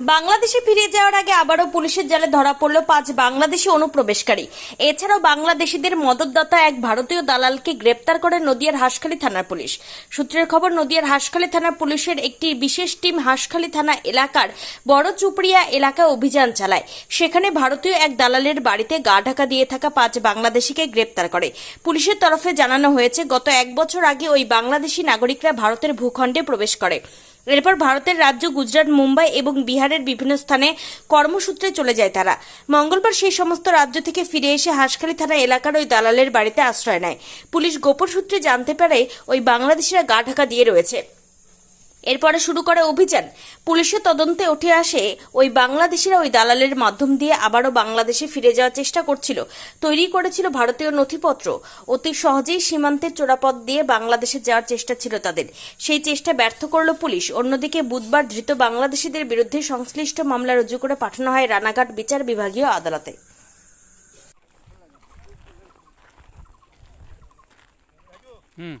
বাংলাদেশে ফিরে যাওয়ার আগে আবারও পুলিশের জালে ধরা পড়ল পাঁচ বাংলাদেশি অনুপ্রবেশকারী। এছাড়াও বাংলাদেশিদের মদতদাতা এক ভারতীয় দালালকে গ্রেপ্তার করে নদিয়ার হাসখালী থানার পুলিশ। সূত্রের খবর, নদিয়ার হাসখালী থানার পুলিশের একটি বিশেষ টিম হাসখালী থানা এলাকার বড় চুপড়িয়া এলাকায় অভিযান চালায়। সেখানে ভারতীয় এক দালালের বাড়িতে গা ঢাকা দিয়ে থাকা পাঁচ বাংলাদেশিকে গ্রেপ্তার করে। পুলিশের তরফে জানানো হয়েছে, গত এক বছর আগে ওই বাংলাদেশি নাগরিকরা ভারতের ভূখণ্ডে প্রবেশ করে। এরপর ভারতের রাজ্য গুজরাট, মুম্বাই এবং বিহারের বিভিন্ন স্থানে কর্মসূত্রে চলে যায় তারা। মঙ্গলবার সেই সমস্ত রাজ্য থেকে ফিরে এসে হাসখালি থানা এলাকার ওই দালালের বাড়িতে আশ্রয় নেয়। পুলিশ গোপন সূত্রে জানতে পারে, ওই বাংলাদেশিরা গা ঢাকা দিয়ে রয়েছে। এরপরে শুরু করে অভিযান। পুলিশের তদন্তে উঠে আসে ওই বাংলাদেশিরা ওই দালালের মাধ্যম দিয়ে আবারও বাংলাদেশে ফিরে যাওয়ার চেষ্টা করছিল। তৈরি করেছিল ভারতীয় নথিপত্র। অতি সহজেই সীমান্তের চোরাপথ দিয়ে বাংলাদেশে যাওয়ার চেষ্টা ছিল তাদের। সেই চেষ্টা ব্যর্থ করল পুলিশ। অন্যদিকে বুধবার ধৃত বাংলাদেশিদের বিরুদ্ধে সংশ্লিষ্ট মামলা রুজু করে পাঠানো হয় রানাঘাট বিচার বিভাগীয় আদালতে। হুম।